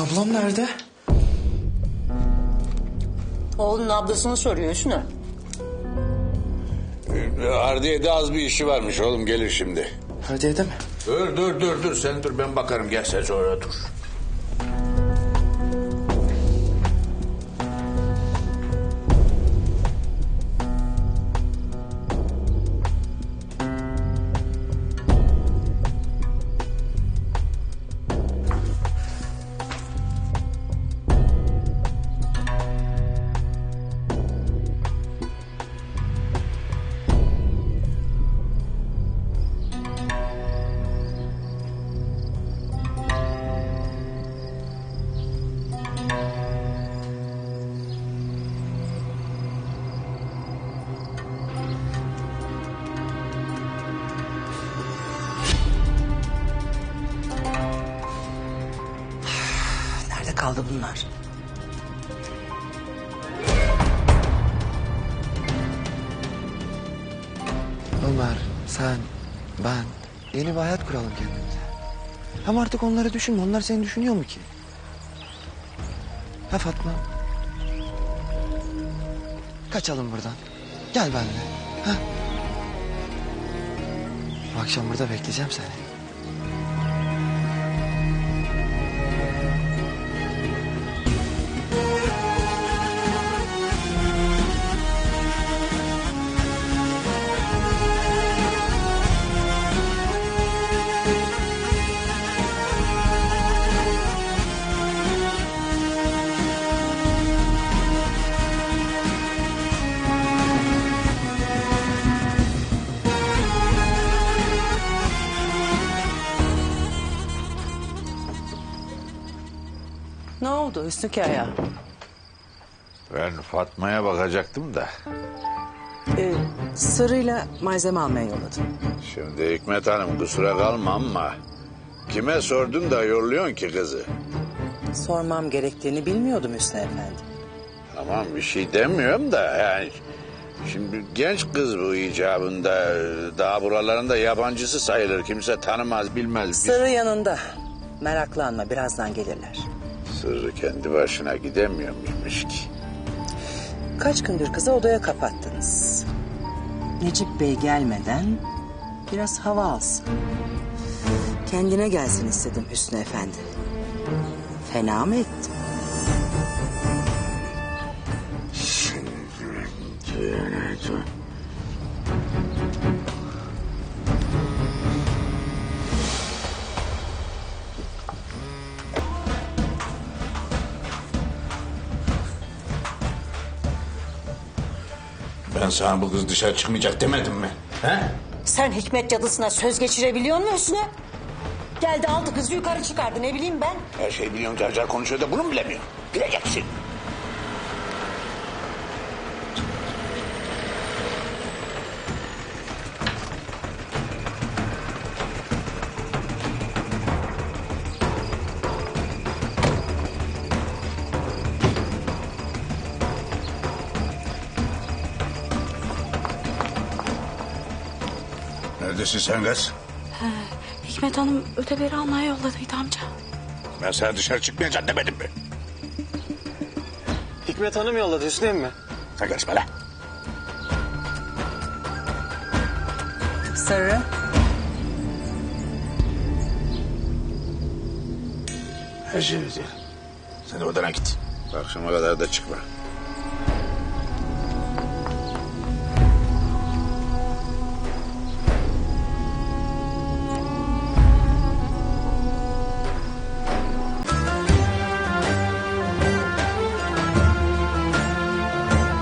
Ablam nerede? Oğlunun ablasını soruyor Hüsnü. Ardiye'de az bir işi varmış oğlum gelir şimdi. Hadiye'de mi? Dur dur dur dur sen dur ben bakarım gel sen sonra dur. Kaldı bunlar? Ömer, sen, ben yeni bir hayat kuralım kendimize. Hem artık onları düşünme. Onlar seni düşünüyor mu ki? Ha Fatma? Kaçalım buradan. Gel benimle. Ha? Bu akşam burada bekleyeceğim seni. Ne oldu Hüsnü Kaya? Ben Fatma'ya bakacaktım da. Ee, sırrıyla malzeme almaya yolladım. Şimdi Hikmet Hanım kusura kalma ama... Kime sordun da yolluyorsun ki kızı? Sormam gerektiğini bilmiyordum Hüsnü Efendi. Tamam bir şey demiyorum da yani... Şimdi genç kız bu icabında daha buralarında yabancısı sayılır. Kimse tanımaz bilmez. Biz Sırrı yanında. Meraklanma birazdan gelirler. Sırrı kendi başına gidemiyor muymuş ki? Kaç gündür kızı odaya kapattınız. Necip Bey gelmeden biraz hava alsın. Kendine gelsin istedim Hüsnü Efendi. Fena mı ettim? Ben sana bu kız dışarı çıkmayacak demedim mi? He? Sen Hikmet cadısına söz geçirebiliyor musun Hüsnü? Geldi aldı kızı yukarı çıkardı ne bileyim ben. Her şeyi biliyorsun car car konuşuyor da bunu mu bilemiyor? Bileceksin. Neredesin sen kız? Hikmet Hanım ödeleri almaya yolladıydı amca. Ben sana dışarı çıkmayacaksın demedim mi? Hikmet Hanım yolladı Hüsnü emmi. Sen karışma lan. Sırrı Her şey güzel. Sen de odana git. Akşama kadar da çıkma.